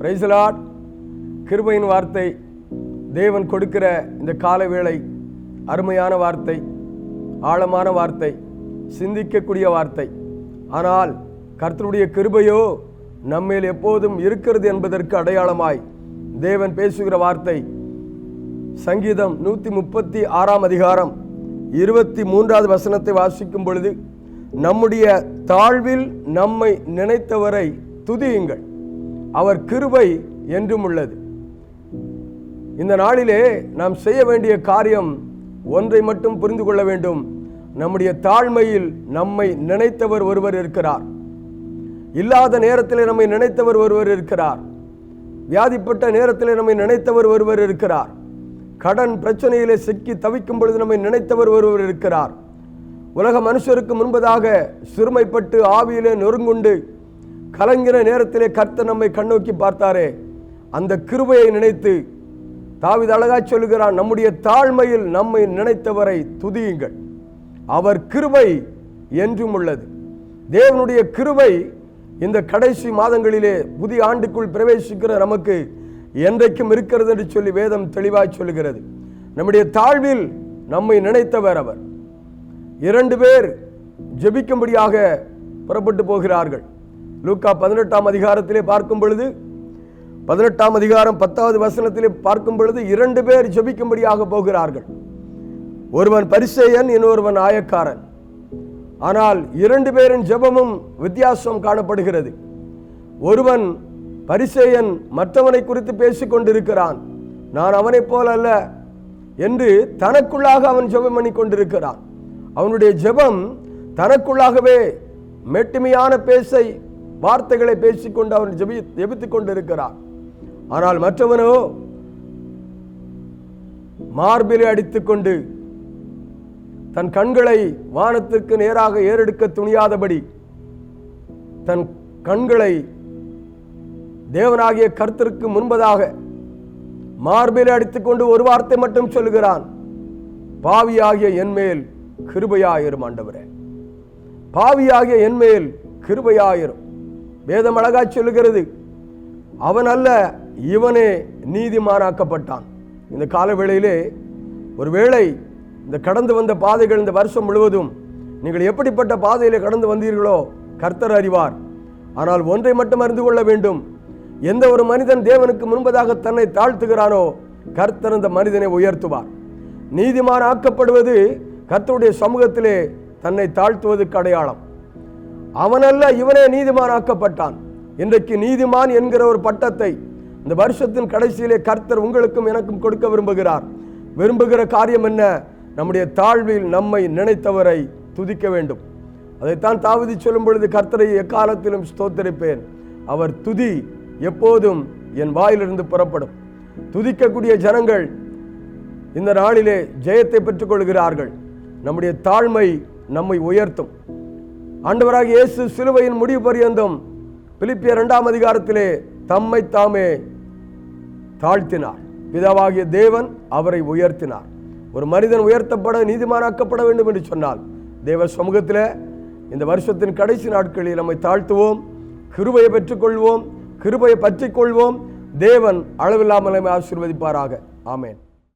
பிரைசலாட் கிருபையின் வார்த்தை தேவன் கொடுக்கிற இந்த கால வேளை அருமையான வார்த்தை ஆழமான வார்த்தை சிந்திக்கக்கூடிய வார்த்தை. ஆனால் கர்த்தருடைய கிருபையோ நம்மேல் எப்போதும் இருக்கிறது என்பதற்கு அடையாளமாய் தேவன் பேசுகிற வார்த்தை சங்கீதம் நூற்றி முப்பத்தி ஆறாம் அதிகாரம் இருபத்தி மூன்றாவது வசனத்தை வாசிக்கும் பொழுது நம்முடைய தாழ்வில் நம்மை நினைத்தவரை துதியுங்கள். அவர் கிருபை என்றும் உள்ளது. இந்த நாளிலே நாம் செய்ய வேண்டிய காரியம் ஒன்றை மட்டும் புரிந்து கொள்ள வேண்டும். நம்முடைய தாழ்மையில் நம்மை நினைத்தவர் ஒருவர் இருக்கிறார். இல்லாத நேரத்தில் நம்மை நினைத்தவர் ஒருவர் இருக்கிறார். வியாதிப்பட்ட நேரத்தில் நம்மை நினைத்தவர் ஒருவர் இருக்கிறார். கடன் பிரச்சனையிலே சிக்கி தவிக்கும் பொழுது நம்மை நினைத்தவர் ஒருவர் இருக்கிறார். உலக மனுஷருக்கு முன்பதாக சிறுமைப்பட்டு ஆவியிலே நொறுங்குண்டு கலங்கின நேரத்திலே கர்த்தர் நம்மை கண்ணோக்கி பார்த்தாரே. அந்த கிருபையை நினைத்து தாவித அழகாய் சொல்லுகிறான் நம்முடைய தாழ்மையில் நம்மை நினைத்தவரை துதியுங்கள். அவர் கிருபை என்றும் உள்ளது. தேவனுடைய கிருபை இந்த கடைசி மாதங்களிலே புதிய ஆண்டுக்குள் பிரவேசிக்கிற நமக்கு என்றைக்கும் இருக்கிறது என்று சொல்லி வேதம் தெளிவாய் சொல்லுகிறது. நம்முடைய தாழ்வில் நம்மை நினைத்தவர் அவர். இரண்டு பேர் ஜெபிக்கும்படியாக புறப்பட்டு போகிறார்கள். லூக்கா பதினெட்டாம் அதிகாரத்திலே பார்க்கும் பொழுது பதினெட்டாம் அதிகாரம் பத்தாவது வசனத்திலே பார்க்கும் பொழுது இரண்டு பேர் ஜபிக்கும்படியாக போகிறார்கள். ஒருவன் பரிசேயன் இன்னொருவன் ஆயக்காரன். ஆனால் இரண்டு பேரின் ஜெபமும் வித்தியாசம் காணப்படுகிறது. ஒருவன் பரிசேயன் மற்றவனை குறித்து பேசிக் கொண்டிருக்கிறான். நான் அவனைப் போல அல்ல என்று தனக்குள்ளாக அவன் ஜெபம் பண்ணி கொண்டிருக்கிறான். அவனுடைய ஜெபம் தனக்குள்ளாகவே மெட்டுமையான பேசை வார்த்தைகளை பேசிக்கொண்டு அவன் ஜெபி ஜெபித்துக் கொண்டிருக்கிறான் ஆனால் மற்றவனோ மார்பிலை அடித்துக்கொண்டு தன் கண்களை வானத்திற்கு நேராக ஏறெடுக்க துணியாதபடி தன் கண்களை தேவனாகிய கர்த்தருக்கு முன்பதாக மார்பிலை அடித்துக்கொண்டு ஒரு வார்த்தை மட்டும் சொல்லுகிறான். பாவியாகிய என்மேல் கிருபையாயிரும் ஆண்டவரே. பாவியாகிய என்மேல் கிருபையாயிரும். வேதம் அழகா சொல்லுகிறது. அவன் அல்ல இவனே நீதிமானாக்கப்பட்டான். இந்த காலவேளையிலே ஒருவேளை இந்த கடந்து வந்த பாதைகள் இந்த வருஷம் முழுவதும் நீங்கள் எப்படிப்பட்ட பாதையில் கடந்து வந்தீர்களோ கர்த்தர் அறிவார். ஆனால் ஒன்றை மட்டும் அறிந்து கொள்ள வேண்டும். எந்த ஒரு மனிதன் தேவனுக்கு முன்பதாக தன்னை தாழ்த்துகிறானோ கர்த்தர் அந்த மனிதனை உயர்த்துவார். நீதிமான் ஆக்கப்படுவது கர்த்தருடைய சமூகத்திலே தன்னை தாழ்த்துவதற்கு அடையாளம். அவனல்ல இவனே நீதிமான் ஆக்கப்பட்டான் இன்றைக்கு நீதிமான் என்கிற ஒரு பட்டத்தை இந்த வருஷத்தின் கடைசியிலே கர்த்தர் உங்களுக்கும் எனக்கும் கொடுக்க விரும்புகிறார். விரும்புகிற காரியம் என்ன? நம்முடைய தாழ்வில் நம்மை நினைத்தவரை துதிக்க வேண்டும். அதைத்தான் தாவதி சொல்லும் பொழுது கர்த்தரை எக்காலத்திலும் ஸ்தோத்தரிப்பேன். அவர் துதி எப்போதும் என் வாயிலிருந்து புறப்படும். துதிக்கக்கூடிய ஜனங்கள் இந்த நாளிலே ஜெயத்தை பெற்றுக்கொள்கிறார்கள். நம்முடைய தாழ்மை நம்மை உயர்த்தும். ஆண்டவராக இயேசு சிலுவையின் முடிவு பரியந்தம் பிலிப்பிய இரண்டாம் அதிகாரத்திலே தம்மை தாமே தாழ்த்தினார். பிதாவாகிய தேவன் அவரை உயர்த்தினார். ஒரு மனிதன் உயர்த்தப்பட நீதிமானாக்கப்பட வேண்டும் என்று சொன்னால் தேவ சமூகத்தில் இந்த வருஷத்தின் கடைசி நாட்களில் நம்மை தாழ்த்துவோம் கிருபையை பெற்றுக்கொள்வோம் கிருபையை பற்றிக் கொள்வோம் தேவன் அளவில்லாமல் ஆசீர்வதிப்பாராக. ஆமேன்.